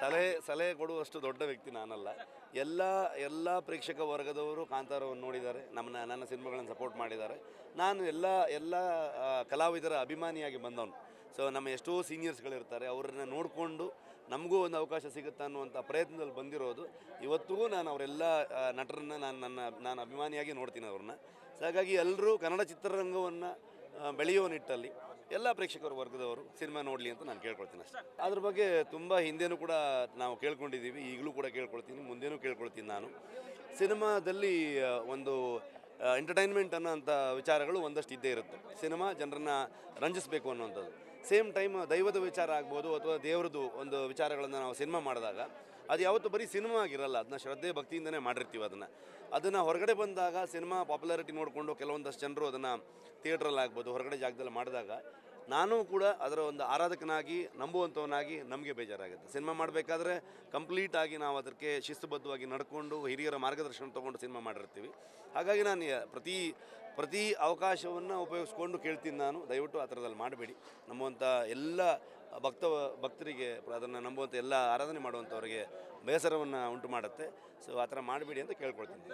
ಸಲಹೆ ಸಲಹೆ ಕೊಡುವಷ್ಟು ದೊಡ್ಡ ವ್ಯಕ್ತಿ ನಾನಲ್ಲ. ಎಲ್ಲ ಎಲ್ಲ ಪ್ರೇಕ್ಷಕ ವರ್ಗದವರು ಕಾಂತಾರವನ್ನು ನೋಡಿದ್ದಾರೆ. ನಮ್ಮನ್ನ, ನನ್ನ ಸಿನಿಮಾಗಳನ್ನು ಸಪೋರ್ಟ್ ಮಾಡಿದ್ದಾರೆ. ನಾನು ಎಲ್ಲ ಎಲ್ಲ ಕಲಾವಿದರ ಅಭಿಮಾನಿಯಾಗಿ ಬಂದವನು. ಸೊ ನಮ್ಮ ಎಷ್ಟೋ ಸೀನಿಯರ್ಸ್ಗಳಿರ್ತಾರೆ ಅವ್ರನ್ನ ನೋಡಿಕೊಂಡು ನಮಗೂ ಒಂದು ಅವಕಾಶ ಸಿಗುತ್ತೆ ಅನ್ನುವಂಥ ಪ್ರಯತ್ನದಲ್ಲಿ ಬಂದಿರೋದು. ಇವತ್ತಿಗೂ ನಾನು ಅವರೆಲ್ಲ ನಟರನ್ನು ನಾನು ನನ್ನ, ನಾನು ಅಭಿಮಾನಿಯಾಗಿ ನೋಡ್ತೀನಿ ಅವ್ರನ್ನ. ಸೊ ಹಾಗಾಗಿ ಎಲ್ಲರೂ ಕನ್ನಡ ಚಿತ್ರರಂಗವನ್ನು ಬೆಳೆಯುವ ನಿಟ್ಟಲ್ಲಿ ಎಲ್ಲ ಪ್ರೇಕ್ಷಕರ ವರ್ಗದವರು ಸಿನಿಮಾ ನೋಡಲಿ ಅಂತ ನಾನು ಕೇಳ್ಕೊಳ್ತೀನಿ ಅಷ್ಟೇ. ಅದ್ರ ಬಗ್ಗೆ ತುಂಬ ಹಿಂದೆನೂ ಕೂಡ ನಾವು ಕೇಳ್ಕೊಂಡಿದ್ದೀವಿ, ಈಗಲೂ ಕೂಡ ಕೇಳ್ಕೊಳ್ತೀನಿ, ಮುಂದೇನೂ ಕೇಳ್ಕೊಳ್ತೀನಿ ನಾನು. ಸಿನಿಮಾದಲ್ಲಿ ಒಂದು ಎಂಟರ್ಟೈನ್ಮೆಂಟ್ ಅನ್ನೋಂಥ ವಿಚಾರಗಳು ಒಂದಷ್ಟು ಇದ್ದೇ ಇರುತ್ತೆ. ಸಿನಿಮಾ ಜನರನ್ನ ರಂಜಿಸಬೇಕು ಅನ್ನುವಂಥದ್ದು. ಸೇಮ್ ಟೈಮ್ ದೈವದ ವಿಚಾರ ಆಗ್ಬೋದು ಅಥವಾ ದೇವ್ರದ್ದು ಒಂದು ವಿಚಾರಗಳನ್ನು ನಾವು ಸಿನಿಮಾ ಮಾಡಿದಾಗ, ಅದು ಯಾವತ್ತೂ ಬರೀ ಸಿನಿಮಾ ಆಗಿರಲ್ಲ, ಅದನ್ನ ಶ್ರದ್ಧೆ ಭಕ್ತಿಯಿಂದನೇ ಮಾಡಿರ್ತೀವಿ ಅದನ್ನು. ಅದನ್ನು ಹೊರಗಡೆ ಬಂದಾಗ ಸಿನಿಮಾ ಪಾಪ್ಯುಲಾರಿಟಿ ನೋಡಿಕೊಂಡು ಕೆಲವೊಂದಷ್ಟು ಜನರು ಅದನ್ನು ಥಿಯೇಟ್ರಲ್ಲಿ ಆಗ್ಬೋದು, ಹೊರಗಡೆ ಜಾಗದಲ್ಲಿ ಮಾಡಿದಾಗ ನಾನು ಕೂಡ ಅದರ ಒಂದು ಆರಾಧಕನಾಗಿ, ನಂಬುವಂಥವನಾಗಿ ನಮಗೆ ಬೇಜಾರಾಗುತ್ತೆ. ಸಿನಿಮಾ ಮಾಡಬೇಕಾದ್ರೆ ಕಂಪ್ಲೀಟಾಗಿ ನಾವು ಅದಕ್ಕೆ ಶಿಸ್ತುಬದ್ಧವಾಗಿ ನಡ್ಕೊಂಡು, ಹಿರಿಯರ ಮಾರ್ಗದರ್ಶನ ತೊಗೊಂಡು ಸಿನಿಮಾ ಮಾಡಿರ್ತೀವಿ. ಹಾಗಾಗಿ ನಾನು ಪ್ರತಿ ಪ್ರತಿ ಅವಕಾಶವನ್ನು ಉಪಯೋಗಿಸ್ಕೊಂಡು ಕೇಳ್ತೀನಿ ನಾನು. ದಯವಿಟ್ಟು ಆ ಥರದಲ್ಲಿ ಮಾಡಬೇಡಿ. ನಂಬುವಂಥ ಎಲ್ಲ ಭಕ್ತ, ಭಕ್ತರಿಗೆ, ಅದನ್ನು ನಂಬುವಂಥ ಎಲ್ಲ ಆರಾಧನೆ ಮಾಡುವಂಥವ್ರಿಗೆ ಬೇಸರವನ್ನು ಉಂಟು ಮಾಡುತ್ತೆ ಸೊ ಆ ಥರ ಮಾಡಬೇಡಿ ಅಂತ ಕೇಳ್ಕೊಳ್ತೀನಿ.